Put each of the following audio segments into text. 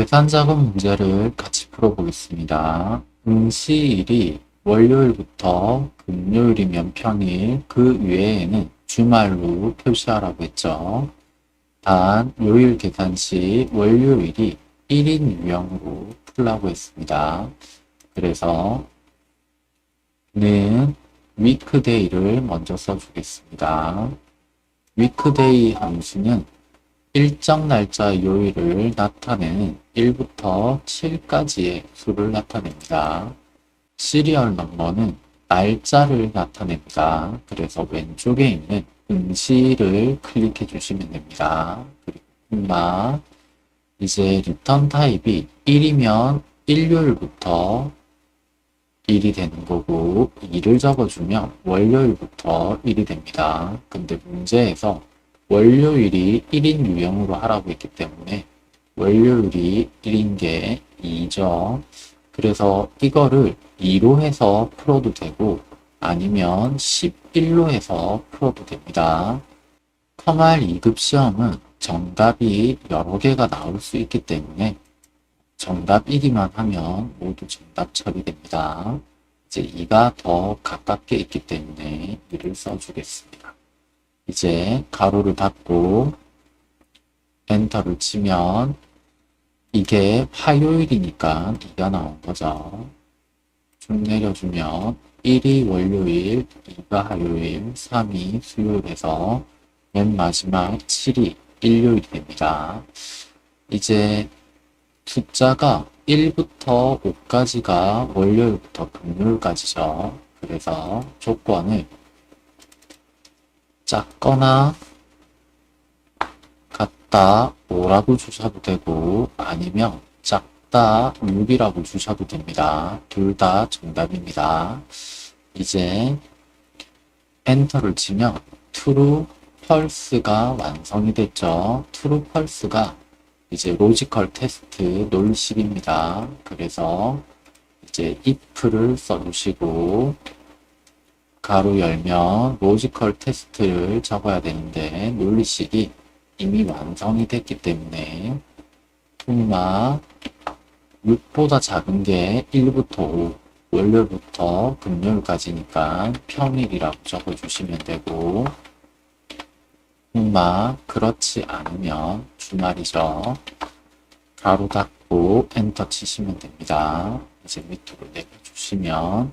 계산 작업 문제를 같이 풀어보겠습니다. 응시일이 월요일부터 금요일이면 평일, 그 외에는 주말로 표시하라고 했죠. 단, 요일 계산 시 월요일이 1인 유형으로 풀라고 했습니다. 그래서 는 위크데이를 먼저 써주겠습니다. 위크데이 함수는 일정 날짜 요일을 나타내는 1부터 7까지의 수를 나타냅니다. 시리얼 넘버는 날짜를 나타냅니다. 그래서 왼쪽에 있는 응시를 클릭해 주시면 됩니다. 그리고 콤마 이제 리턴 타입이 1이면 일요일부터 1이 되는 거고 2를 적어주면 월요일부터 1이 됩니다. 근데 문제에서 월요일이 1인 유형으로 하라고 했기 때문에 월요일이 1인 게 2죠. 그래서 이거를 2로 해서 풀어도 되고 아니면 11로 해서 풀어도 됩니다. 커말 2급 시험은 정답이 여러 개가 나올 수 있기 때문에 정답이기만 하면 모두 정답 처리됩니다. 이제 2가 더 가깝게 있기 때문에 2를 써주겠습니다. 이제 가로를 닫고 엔터를 치면 이게 화요일이니까 2가 나온 거죠. 쭉 내려주면 1이 월요일, 2가 화요일, 3이 수요일에서 맨 마지막 7이 일요일이 됩니다. 이제 숫자가 1부터 5까지가 월요일부터 금요일까지죠. 그래서 조건을 작거나 같다 5라고 주셔도 되고 아니면 작다 6이라고 주셔도 됩니다. 둘 다 정답입니다. 이제 엔터를 치면 true 펄스가 완성이 됐죠. true 펄스가 이제 로지컬 테스트 놀식입니다. 그래서 이제 if를 써주시고 가로 열면 로지컬 테스트를 적어야 되는데 논리식이 이미 완성이 됐기 때문에 콤마 6보다 작은 게 1부터 5 월요일부터 금요일까지니까 평일이라고 적어주시면 되고 콤마 그렇지 않으면 주말이죠. 가로 닫고 엔터 치시면 됩니다. 이제 밑으로 내려주시면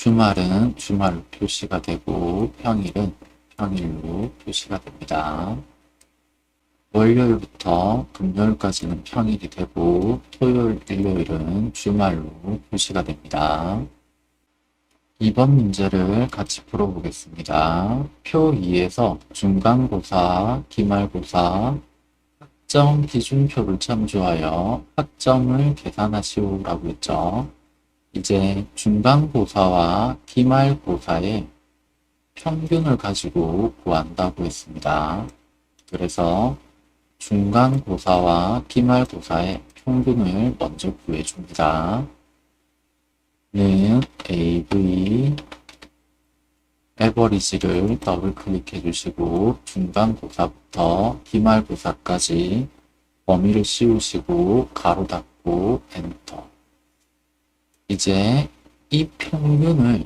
주말은 주말로 표시가 되고 평일은 평일로 표시가 됩니다. 월요일부터 금요일까지는 평일이 되고 토요일, 일요일은 주말로 표시가 됩니다. 이번 문제를 같이 풀어보겠습니다. 표 2에서 중간고사, 기말고사, 학점 기준표를 참조하여 학점을 계산하시오라고 했죠. 이제 중간고사와 기말고사의 평균을 가지고 구한다고 했습니다. 그래서 중간고사와 기말고사의 평균을 먼저 구해줍니다. 는 AV 에버리지를 더블 클릭해 주시고 중간고사부터 기말고사까지 범위를 씌우시고 가로 닫고 엔터 이제 이 평균을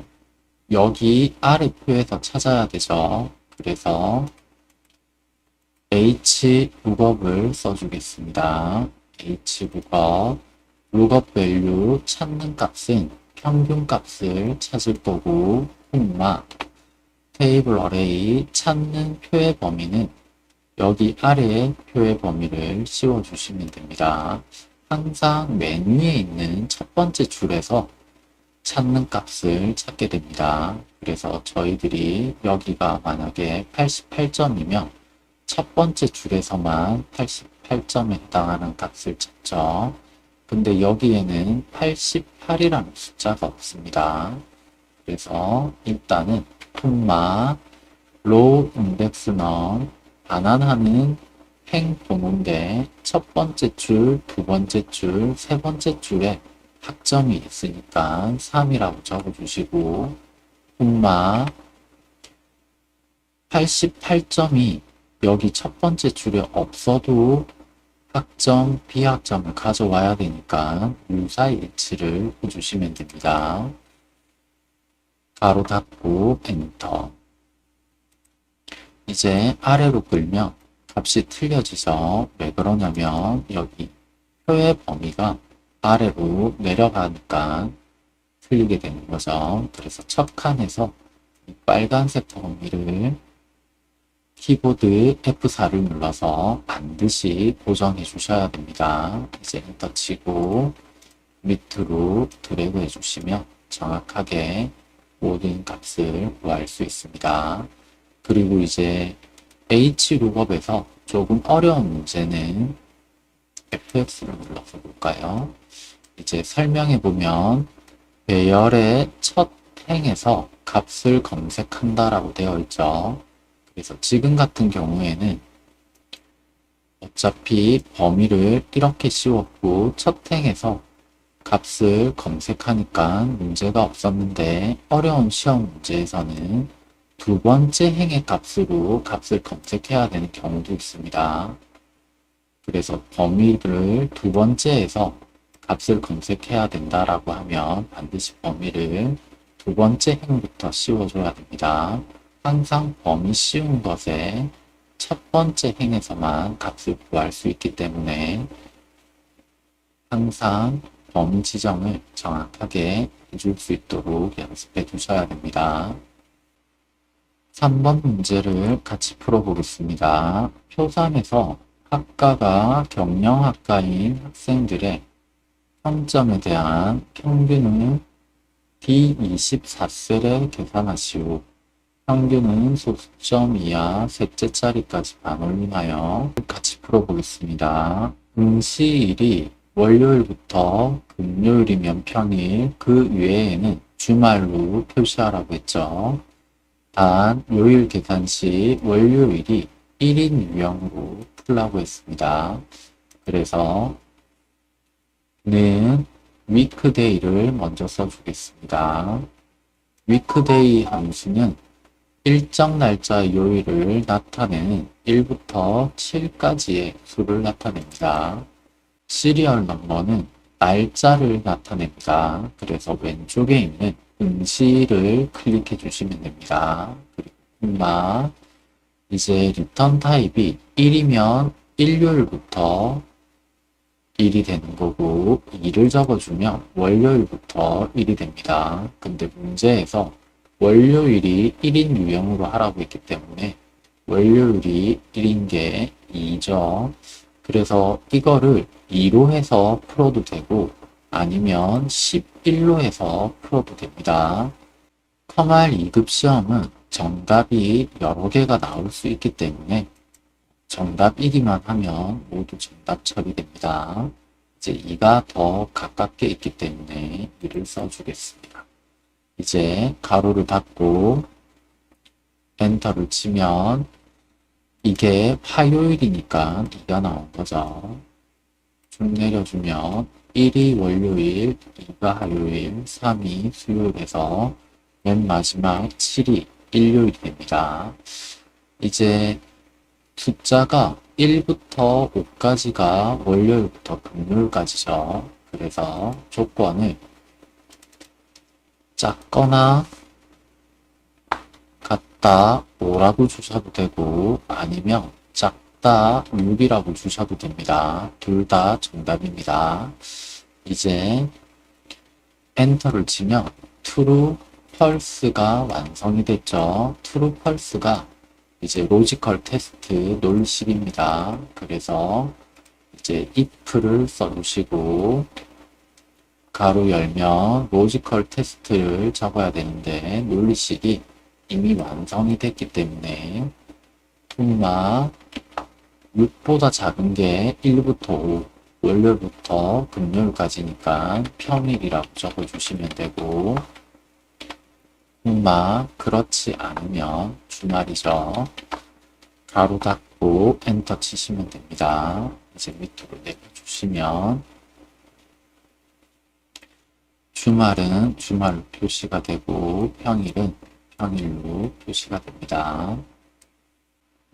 여기 아래 표에서 찾아야 되죠. 그래서 H 룩업을 써주겠습니다. H 룩업 룩업 밸류 찾는 값은 평균 값을 찾을 거고 콤마 테이블 어레이 찾는 표의 범위는 여기 아래에 표의 범위를 씌워주시면 됩니다. 항상 맨 위에 있는 첫 번째 줄에서 찾는 값을 찾게 됩니다. 그래서 저희들이 여기가 만약에 88점이면 첫 번째 줄에서만 88점에 해당하는 값을 찾죠. 근데 여기에는 88이라는 숫자가 없습니다. 그래서 일단은 콤마 로우 인덱스 넌 반환하는 행 번호인데 첫 번째 줄, 두 번째 줄, 세 번째 줄에 학점이 있으니까 3이라고 적어주시고 콤마 88점이 여기 첫 번째 줄에 없어도 학점, 비학점을 가져와야 되니까 유사일치를 해주시면 됩니다. 가로 닫고 엔터. 이제 아래로 끌면 값이 틀려지죠. 왜 그러냐면 여기 표의 범위가 아래로 내려가니까 틀리게 되는 거죠. 그래서 첫 칸에서 이 빨간색 범위를 키보드 F4를 눌러서 반드시 고정해 주셔야 됩니다. 이제 엔터 치고 밑으로 드래그 해 주시면 정확하게 모든 값을 구할 수 있습니다. 그리고 이제 H룩업에서 조금 어려운 문제는 FX를 눌러서 볼까요? 이제 설명해 보면 배열의 첫 행에서 값을 검색한다라고 되어 있죠. 그래서 지금 같은 경우에는 어차피 범위를 이렇게 씌웠고 첫 행에서 값을 검색하니까 문제가 없었는데 어려운 시험 문제에서는 두 번째 행의 값으로 값을 검색해야 되는 경우도 있습니다. 그래서 범위를 두 번째에서 값을 검색해야 된다라고 하면 반드시 범위를 두 번째 행부터 씌워줘야 됩니다. 항상 범위 씌운 것에 첫 번째 행에서만 값을 구할 수 있기 때문에 항상 범위 지정을 정확하게 해줄 수 있도록 연습해 두셔야 됩니다. 3번 문제를 같이 풀어보겠습니다. 표3에서 학과가 경영학과인 학생들의 평점에 대한 평균은 D24셀에 계산하시오. 평균은 소수점 이하 셋째 자리까지 반올림하여 같이 풀어보겠습니다. 응시일이 월요일부터 금요일이면 평일, 그 외에는 주말로 표시하라고 했죠. 단, 요일 계산 시 월요일이 1인 유형으로 풀라고 했습니다. 그래서 는 위크데이를 먼저 써주겠습니다. 위크데이 함수는 일정 날짜 요일을 나타내는 1부터 7까지의 수를 나타냅니다. 시리얼 넘버는 날짜를 나타냅니다. 그래서 왼쪽에 있는 응시를 클릭해 주시면 됩니다. 콤마 이제 리턴 타입이 1이면 일요일부터 1이 되는 거고 2를 적어주면 월요일부터 1이 됩니다. 근데 문제에서 월요일이 1인 유형으로 하라고 했기 때문에 월요일이 1인 게 2죠. 그래서 이거를 2로 해서 풀어도 되고 아니면 11로 해서 풀어도 됩니다. 커말 2급 시험은 정답이 여러 개가 나올 수 있기 때문에 정답이기만 하면 모두 정답 처리됩니다. 이제 2가 더 가깝게 있기 때문에 2를 써주겠습니다. 이제 가로를 닫고 엔터를 치면 이게 화요일이니까 2가 나온 거죠. 쭉 내려주면 1이 월요일, 2가 화요일, 3이 수요일에서 맨 마지막 7이 일요일이 됩니다. 이제 숫자가 1부터 5까지가 월요일부터 금요일까지죠. 그래서 조건을 작거나 같다 5라고 주셔도 되고 아니면 작 다 6이라고 주셔도 됩니다. 둘 다 정답입니다. 이제 엔터를 치면 true 펄스가 완성이 됐죠. true 펄스가 이제 로지컬 테스트 놀식입니다. 그래서 이제 if를 써주시고 가로 열면 로지컬 테스트를 적어야 되는데 논리식이 이미 완성이 됐기 때문에 콤마 6보다 작은 게 1부터 5 월요일부터 금요일까지니까 평일이라고 적어주시면 되고 콤마 그렇지 않으면 주말이죠. 가로 닫고 엔터 치시면 됩니다. 이제 밑으로 내려주시면 주말은 주말로 표시가 되고 평일은 평일로 표시가 됩니다.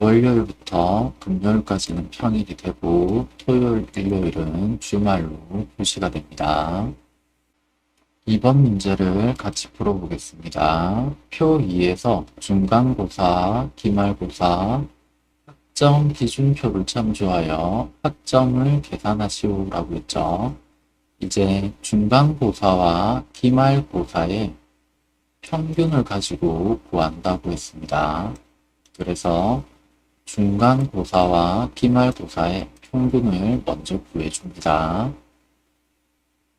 월요일부터 금요일까지는 평일이 되고 토요일, 일요일은 주말로 표시가 됩니다. 이번 문제를 같이 풀어보겠습니다. 표 2에서 중간고사, 기말고사, 학점 기준표를 참조하여 학점을 계산하시오 라고 했죠. 이제 중간고사와 기말고사의 평균을 가지고 구한다고 했습니다. 그래서 중간고사와 기말고사의 평균을 먼저 구해줍니다.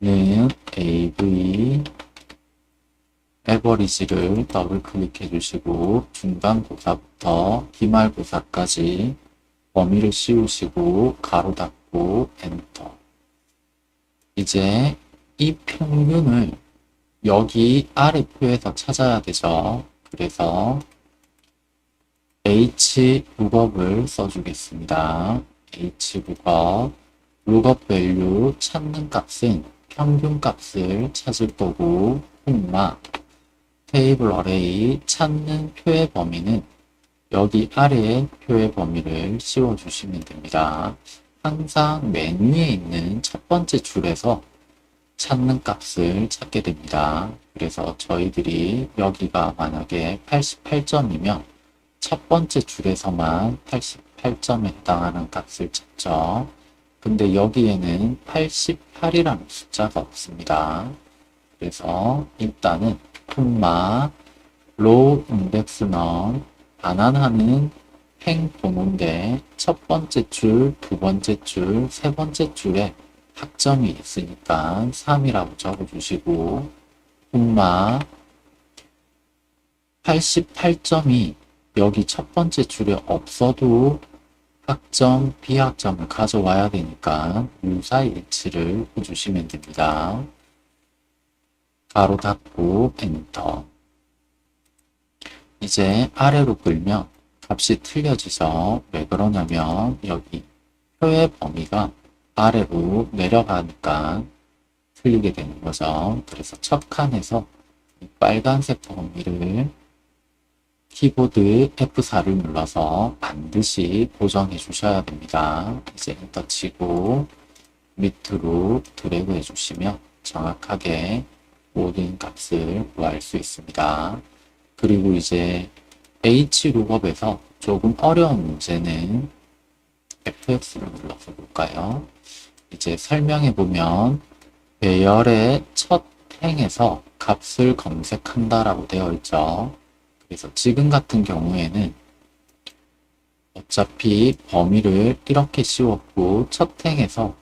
는 AV 에버리지를 더블 클릭해 주시고 중간고사부터 기말고사까지 범위를 씌우시고 가로 닫고 엔터 이제 이 평균을 여기 아래 표에서 찾아야 되죠. 그래서 H 룩업을 써주겠습니다. H 룩업 룩업 밸류 찾는 값은 평균 값을 찾을 거고 콤마 테이블 어레이 찾는 표의 범위는 여기 아래에 표의 범위를 씌워주시면 됩니다. 항상 맨 위에 있는 첫 번째 줄에서 찾는 값을 찾게 됩니다. 그래서 저희들이 여기가 만약에 88점이면 첫 번째 줄에서만 88점에 해당하는 값을 찾죠. 근데 여기에는 88이라는 숫자가 없습니다. 그래서 일단은 콤마 로우 인덱스 넌 반환하는 행 번호인데 첫 번째 줄, 두 번째 줄, 세 번째 줄에 학점이 있으니까 3이라고 적어주시고 콤마 88점이 여기 첫 번째 줄에 없어도 학점, 비학점을 가져와야 되니까 유사일치를 해주시면 됩니다. 가로 닫고 엔터 이제 아래로 끌면 값이 틀려지죠. 왜 그러냐면 여기 표의 범위가 아래로 내려가니까 틀리게 되는 거죠. 그래서 첫 칸에서 이 빨간색 범위를 키보드 F4를 눌러서 반드시 고정해 주셔야 됩니다. 이제 엔터 치고 밑으로 드래그 해 주시면 정확하게 모든 값을 구할 수 있습니다. 그리고 이제 H 룩업에서 조금 어려운 문제는 FX를 눌러서 볼까요? 이제 설명해 보면 배열의 첫 행에서 값을 검색한다라고 되어 있죠. 그래서 지금 같은 경우에는 어차피 범위를 이렇게 씌웠고 첫 행에서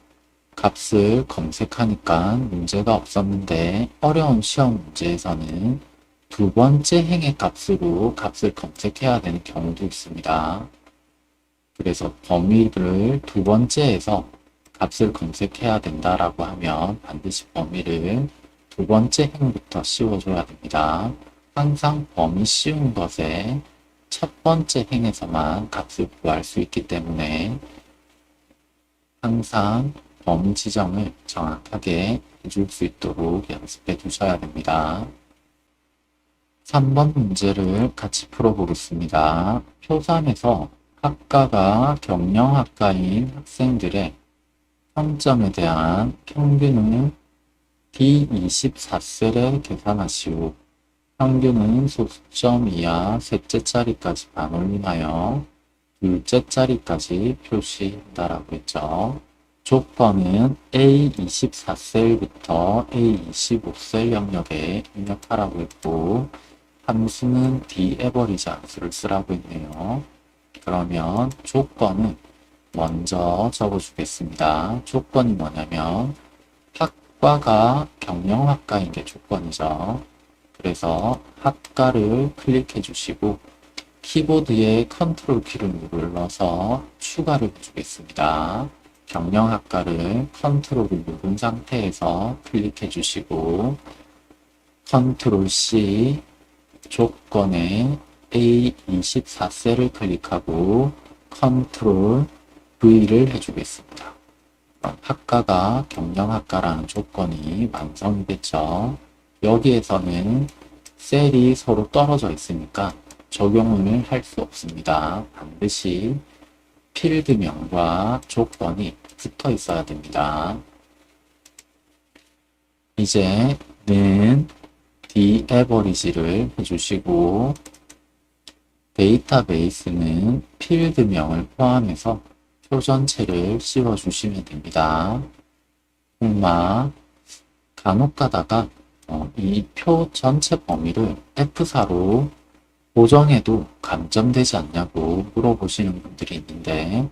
값을 검색하니까 문제가 없었는데 어려운 시험 문제에서는 두 번째 행의 값으로 값을 검색해야 되는 경우도 있습니다. 그래서 범위를 두 번째에서 값을 검색해야 된다라고 하면 반드시 범위를 두 번째 행부터 씌워줘야 됩니다. 항상 범위 씌운 것에 첫 번째 행에서만 값을 구할 수 있기 때문에 항상 범위 지정을 정확하게 해줄 수 있도록 연습해 두셔야 됩니다. 3번 문제를 같이 풀어보겠습니다. 표 3에서 학과가 경영학과인 학생들의 평점에 대한 평균은 D24셀에 계산하시오. 평균은 소수점 이하 셋째 자리까지 반올림하여 둘째 자리까지 표시한다라고 했죠. 조건은 A24셀부터 A25셀 영역에 입력하라고 했고 함수는 D 에버리지 함수를 쓰라고 했네요. 그러면 조건은 먼저 적어주겠습니다. 조건이 뭐냐면 학과가 경영학과인 게 조건이죠. 그래서 학과를 클릭해 주시고 키보드의 컨트롤 키를 눌러서 추가를 해주겠습니다. 경영학과를 컨트롤을 누른 상태에서 클릭해 주시고 컨트롤 C 조건에 A24셀을 클릭하고 컨트롤 V를 해주겠습니다. 학과가 경영학과라는 조건이 완성이 됐죠. 여기에서는 셀이 서로 떨어져 있으니까 적용을 할 수 없습니다. 반드시 필드명과 조건이 붙어 있어야 됩니다. 이제 는 디에버리지를 해주시고 데이터베이스는 필드명을 포함해서 표 전체를 씌워주시면 됩니다. 콤마 간혹 가다가 어, 이표 전체 범위를 F4로 고정해도 감점되지 않냐고 물어보시는 분들이 있는데